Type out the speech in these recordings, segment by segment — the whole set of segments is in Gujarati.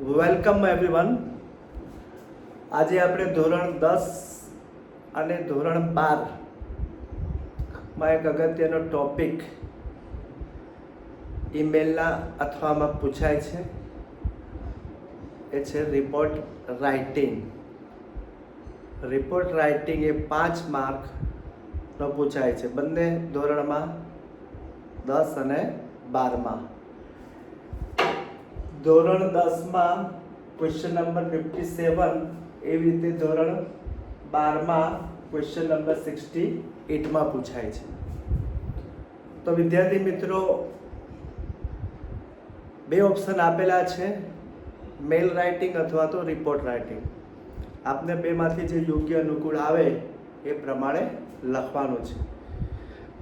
વેલકમ એવરીવન આજે આપણે ધોરણ દસ અને ધોરણ બારમાં એક અગત્યનો ટોપિક ઈમેલના અથવામાં પૂછાય છે. એ છે રિપોર્ટ રાઇટિંગ રિપોર્ટ રાઇટિંગ એ પાંચ માર્કનો પૂછાય છે. બંને ધોરણમાં દસ અને બારમાં. ધોરણ દસમાં ક્વેશ્ચન નંબર ફિફ્ટી સેવન એવી રીતે ધોરણ બારમાં ક્વેશ્ચન નંબર સિક્સટી એટમાં પૂછાય છે. તો વિદ્યાર્થી મિત્રો, બે ઓપ્શન આપેલા છે મેલ રાઇટિંગ અથવા તો રિપોર્ટ રાઇટિંગ આપને બેમાંથી જે યોગ્ય અનુકૂળ આવે એ પ્રમાણે લખવાનું છે.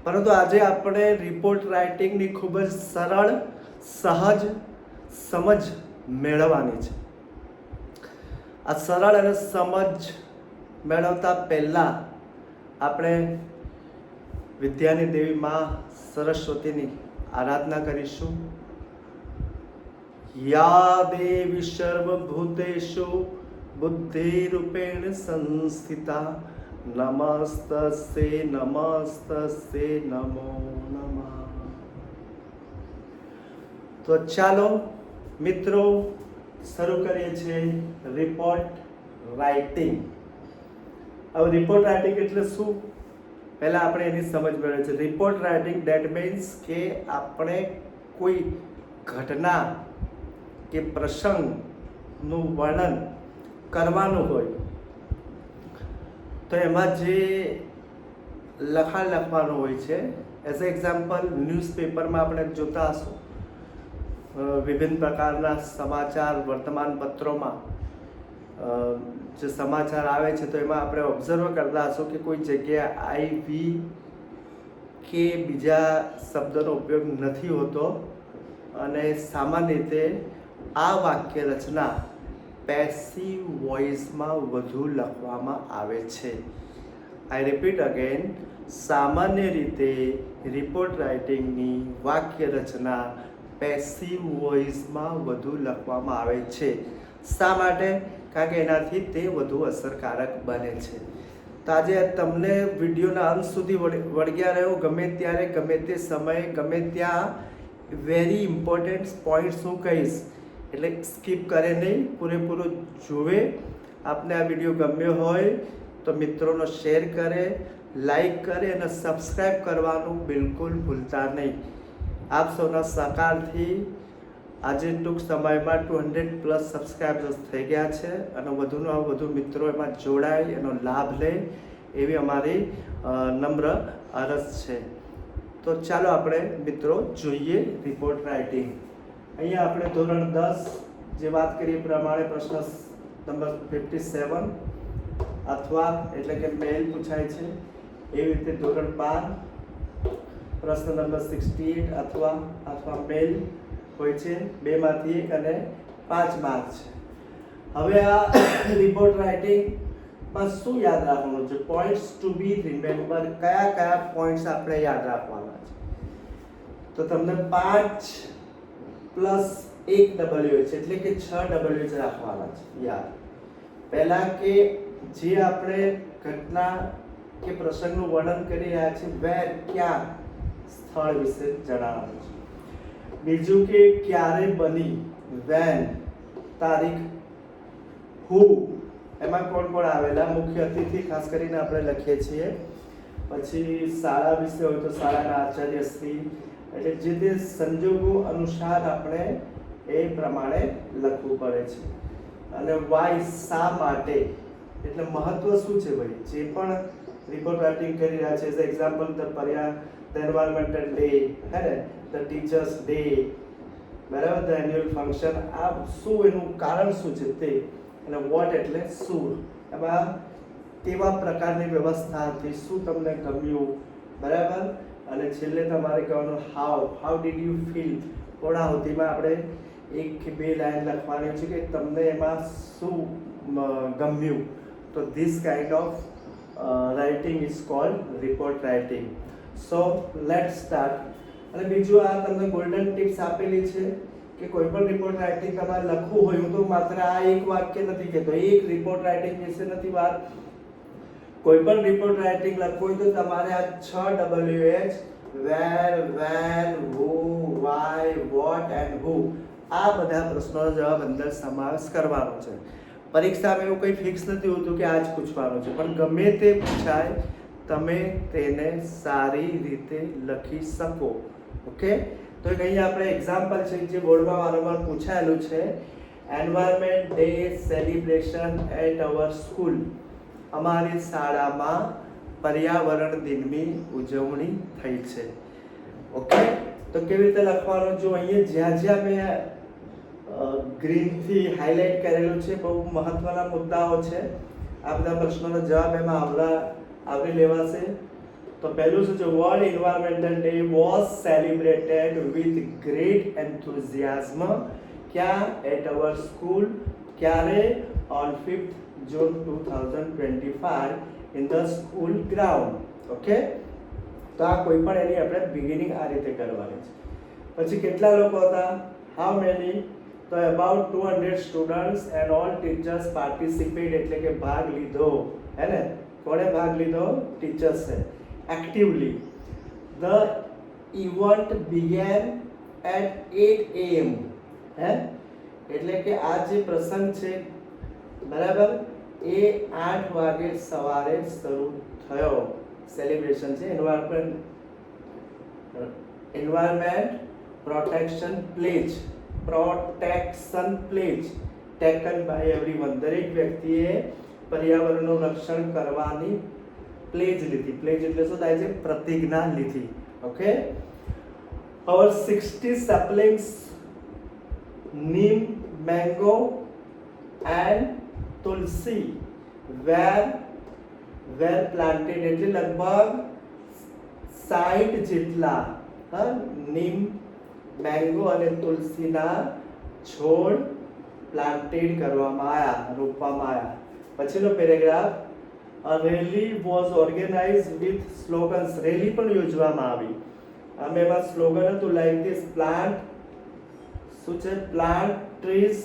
પરંતુ આજે આપણે રિપોર્ટ રાઇટિંગની ખૂબ જ સરળ, સહજ સમજ મેળવવાની છે. આ સરળ અને સમજ મેળવતા પહેલાં આપણે વિદ્યાની દેવી માં સરસ્વતીની આરાધના કરીશું. યા દેવી સર્વભૂતેષુ બુદ્ધિરૂપેણ સંસ્થિતા નમસ્તસ્તે નમસ્તસ્તે નમો નમઃ. તો ચાલો મિત્રો, શરૂ કરીએ છીએ રિપોર્ટ રાઇટિંગ હવે રિપોર્ટ રાઇટિંગ એટલે શું? પહેલાં આપણે એની સમજ મેળવે છે રિપોર્ટ રાઇટિંગ દેટ મીન્સ કે આપણે કોઈ ઘટના કે પ્રસંગનું વર્ણન કરવાનું હોય. તો એમાં જે લખાણ લખવાનું હોય છે એઝ એક્ઝામ્પલ ન્યૂઝપેપરમાં આપણે જોતા હશું. વિભિન્ન પ્રકારના સમાચાર વર્તમાન પત્રોમાં. જે સમાચાર આવે છે તો એમાં આપણે ઓબ્ઝર્વ કરતા હશો કે કોઈ જગ્યાએ આઈ વી કે બીજા શબ્દનો ઉપયોગ નથી હોતો. અને સામાન્ય રીતે આ વાક્ય રચના પેસિવ વોઇસમાં વધુ લખવામાં આવે છે. આઈ રિપીટ અગેન સામાન્ય રીતે રિપોર્ટ રાઇટિંગની વાક્ય રચના પેસિવ વોઇસમાં વધુ લખવામાં આવે છે. શા માટે? કારણ કે એનાથી તે વધુ અસરકારક બને છે. તો આજે તમને વિડીયોના અંત સુધી વળ- વળગ્યા રહ્યો ગમે ત્યારે, ગમે તે સમયે, ગમે ત્યાં વેરી ઇમ્પોર્ટન્ટ પોઈન્ટ્સ હું કહીશ. એટલે સ્કીપ કરે નહીં. પૂરેપૂરો જોવે આપને આ વીડિયો ગમ્યો હોય તો મિત્રોનો શેર કરે લાઈક કરે અને સબસ્ક્રાઈબ કરવાનું બિલકુલ ભૂલતા નહીં. આપ સૌના સહકારથી આજે ટૂંક સમયમાં ટુ હંડ્રેડ પ્લસ સબસ્ક્રાઈબર્સ થઈ ગયા છે અને વધુને વધુ મિત્રો એમાં જોડાય એનો લાભ લે એવી અમારી નમ્ર અરજ છે. તો ચાલો આપણે મિત્રો જોઈએ રિપોર્ટ રાઇટિંગ અહીંયા આપણે ધોરણ દસ જે વાત કરીએ પ્રમાણે પ્રશ્ન નંબર ફિફ્ટી સેવન અથવા એટલે કે મેલ પૂછાય છે. એવી રીતે ધોરણ બાર પ્રશ્ન નંબર સિક્સટી એટ અથવા અથવા મેલ હોય છે. બેમાંથી એક અને પાંચ માર્ક છે. હવે આ રિપોર્ટ રાઇટિંગમાં શું યાદ રાખવાનું છે? પોઈન્ટ્સ ટુ બી રિમેમ્બર કયા કયા પોઈન્ટ્સ આપણે યાદ રાખવાના છે? તો તમને પાંચ પ્લસ એક ડબલ્યુ છે, એટલે કે છ ડબલ્યુ જ રાખવાના છે. યાદ. પહેલા કે જે આપણે ઘટના કે પ્રસંગનું વર્ણન કરી રહ્યા છે વેર ક્યાં સ્થળ વિશે જણાવવાનું છે. બીજું કે ક્યારે બની વેન તારીખ હુ એમાં કોણ કોણ આવેલા? મુખ્ય અતિથિ ખાસ કરીને આપણે લખીએ છીએ. પછી શાળા વિશે હોય તો શાળાના આચાર્યશ્રી એટલે જે તે સંજોગો અનુસાર આપણે એ પ્રમાણે લખવું પડે છે. અને વાય શા માટે? એટલે મહત્વ શું છે ભાઈ? જે પણ રિપોર્ટ રાઇટિંગ કરી રહ્યા છે એઝ એક્ઝામ્પલ ધ પર્યા ધ એન્વાયરમેન્ટલ ડે હે ને ધ ટીચર્સ ડે બરાબર? ધ એન્યુઅલ ફંક્શન આ શું એનું કારણ શું છે તે? અને વોટ એટલે શું? એમાં કેવા પ્રકારની વ્યવસ્થા હતી? શું તમને ગમ્યું? બરાબર? અને છેલ્લે તમારે કહેવાનું how how did you feel પૂર્ણાહુતિમાં આપણે એક કે બે લાઈન લખવાની છે કે તમને એમાં શું ગમ્યું? તો this kind of writing is called report writing so let start અને બીજું આ તમને ગોલ્ડન ટિપ્સ આપેલી છે કે કોઈ પણ રિપોર્ટ રાઇટિંગ તમારે લખવું હોય, હું તો માત્ર આ એક વાક્ય નથી કહેતો, એક રિપોર્ટ રાઇટિંગ વિશે નથી વાત. કોઈ પણ રિપોર્ટ રાઇટિંગ લખવું હોય તો તમારે આ છ W H where where who why what and who આ બધા પ્રશ્નોનો જવાબ અંદર સમાવેશ કરવાનો છે. પરીક્ષામાં એવું કંઈ ફિક્સ નથી હોતું કે આ જ પૂછવાનું છે, પણ ગમે તે પૂછાય તમે તેને સારી રીતે લખી શકો. ઓકે તો એક અહીંયા આપણે એક્ઝામ્પલ છે જે બોર્ડમાં વારંવાર પૂછાયેલું છે. Environment day celebration at our school અમારી શાળામાં પર્યાવરણ દિનની ઉજવણી થઈ છે. ઓકે તો કેવી રીતે લખવાનું? જો અહીંયા જ્યાં જ્યાં મેં ગ્રીનથી હાઇલાઇટ કરેલું છે, બહુ મહત્વના મુદ્દાઓ છે. આ બધા પ્રશ્નોનો જવાબ એમાં આવરા આવરી લેવાશે તો પહેલું શું છે world environmental day was celebrated with great enthusiasm ક્યાં એટ અવર સ્કૂલ ક્યારે on fifth June two thousand twenty five in the school ground okay તો આ કોઈ પણ એની આપણે બિગિનિંગ આ રીતે કરવાની છે. પછી કેટલા લોકો હતા? હાઉ મેની તો about two hundred students and all teachers participate એટલે કે ભાગ લીધો, હે ને? કોણે ભાગ લીધો ટીચર્સે actively the event began at eight AM હે એટલે કે આ જે પ્રસંગ છે, બરાબર? એ આઠ વાગે સવારે શરૂ થયો. સેલિબ્રેશન છે. Environment environment protection pledge protection pledge taken by everyone દરેક વ્યક્તિએ પર્યાવરણનું રક્ષણ કરવાની પ્લેજ લીધી. પ્લેજ એટલે શું થાય છે? પ્રતિજ્ઞા લીધી. Okay our 60 saplings neem mango and tulsi were were planted એટલે લગભગ 60 જેટલા, હા નીમ મેંગો અને તુલસીના છોડ પ્લાન્ટેડ કરવામાં આવ્યા રોપવામાં આવ્યા પછીનો paragraph rally was organized with slogans rally પણ યોજવામાં આવી આમ એમાં સ્લોગન હતું લાઈક ધીસ પ્લાન્ટ શું છે પ્લાન્ટ ટ્રીઝ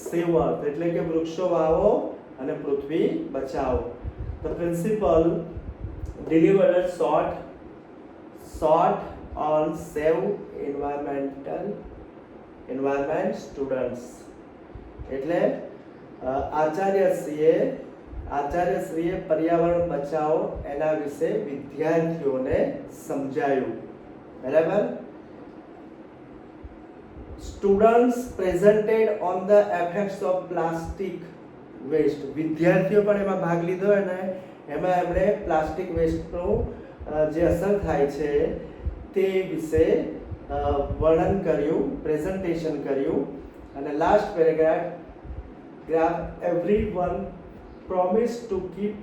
સેવ એટલે કે વૃક્ષો વાવો અને પૃથ્વી બચાવો the principal delivered short short on save environmental environment students એટલે આચાર્યશ્રીએ આચાર્યશ્રીએ પર્યાવરણ બચાવો એના વિશે વિદ્યાર્થીઓને સમજાયું બરાબર? Students presented on the effects of plastic waste વિદ્યાર્થીઓ પણ એમાં ભાગ લીધો અને એમાં એમણે પ્લાસ્ટિક વેસ્ટનું જે અસર થાય છે તે વિશે વર્ણન કર્યું પ્રેઝન્ટેશન કર્યું. અને last paragraph graph everyone one promise to keep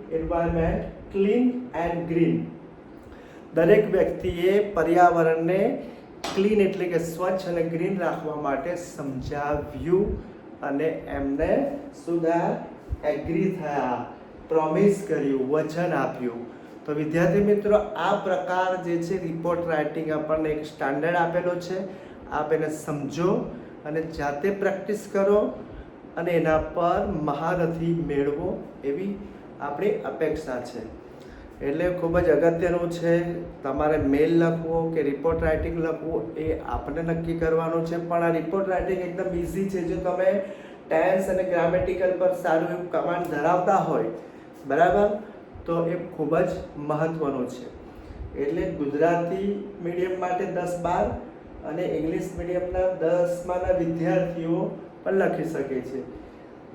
clean and green દરેક વ્યક્તિએ પર્યાવરણને ક્લીન એટલે કે સ્વચ્છ અને ગ્રીન રાખવા માટે સમજાવ્યું અને એમને સુધા એગ્રી થયા. પ્રોમિસ કર્યું, વચન આપ્યું. તો વિદ્યાર્થી મિત્રો, આ પ્રકાર જે છે રિપોર્ટ રાઇટિંગ આપણને એક સ્ટાન્ડર્ડ આપેલો છે. આપ એને સમજો અને જાતે પ્રેક્ટિસ કરો. અને એના પર મહારથી મેળવો એવી આપણી અપેક્ષા છે. એટલે ખૂબ જ અગત્યનું છે, તમારે મેલ લખવો કે રિપોર્ટ રાઇટિંગ લખવું એ આપણે નક્કી કરવાનું છે. પણ આ રિપોર્ટ રાઇટિંગ એકદમ ઇઝી છે. જો તમે ટેન્સ અને ગ્રામેટિકલ પર સારું એવું કમાન્ડ ધરાવતા હોય, બરાબર? તો એ ખૂબ જ મહત્ત્વનું છે. એટલે ગુજરાતી મીડિયમ માટે દસ બાર અને ઇંગ્લિશ મીડિયમના દસમાંના વિદ્યાર્થીઓ પણ લખી શકે છે.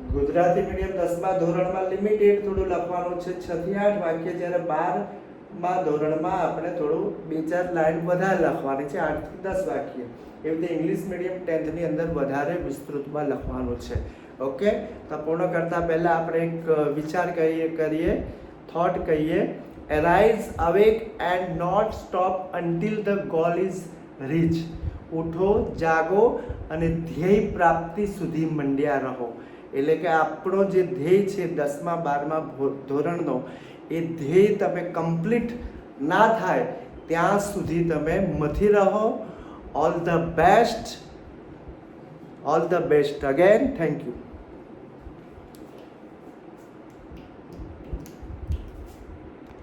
ગુજરાતી મીડિયમ દસમા ધોરણમાં લિમિટેડ થોડું લખવાનું છે. છ થી આઠ વાક્ય જ્યારે બારમાં ધોરણમાં આપણે થોડું બે ચાર લાઈન વધારે લખવાની છે. આઠથી દસ વાક્ય. એવી રીતે ઇંગ્લિશ મીડિયમ ટેન્થની અંદર વધારે વિસ્તૃતમાં લખવાનું છે. ઓકે? તો પૂર્ણ કરતાં પહેલાં આપણે એક વિચાર કરીએ કરીએ. થોટ કહીએ. Arise awake and not stop until the goal is reach ઉઠો, જાગો અને ધ્યેય પ્રાપ્તિ સુધી મંડ્યા રહો. એટલે કે આપણો જે ધ્યેય છે દસમા, બારમા ધોરણનો, એ ધ્યેય તમે કમ્પ્લીટ ના થાય ત્યાં સુધી તમે મથી રહો. All the best all the best again thank you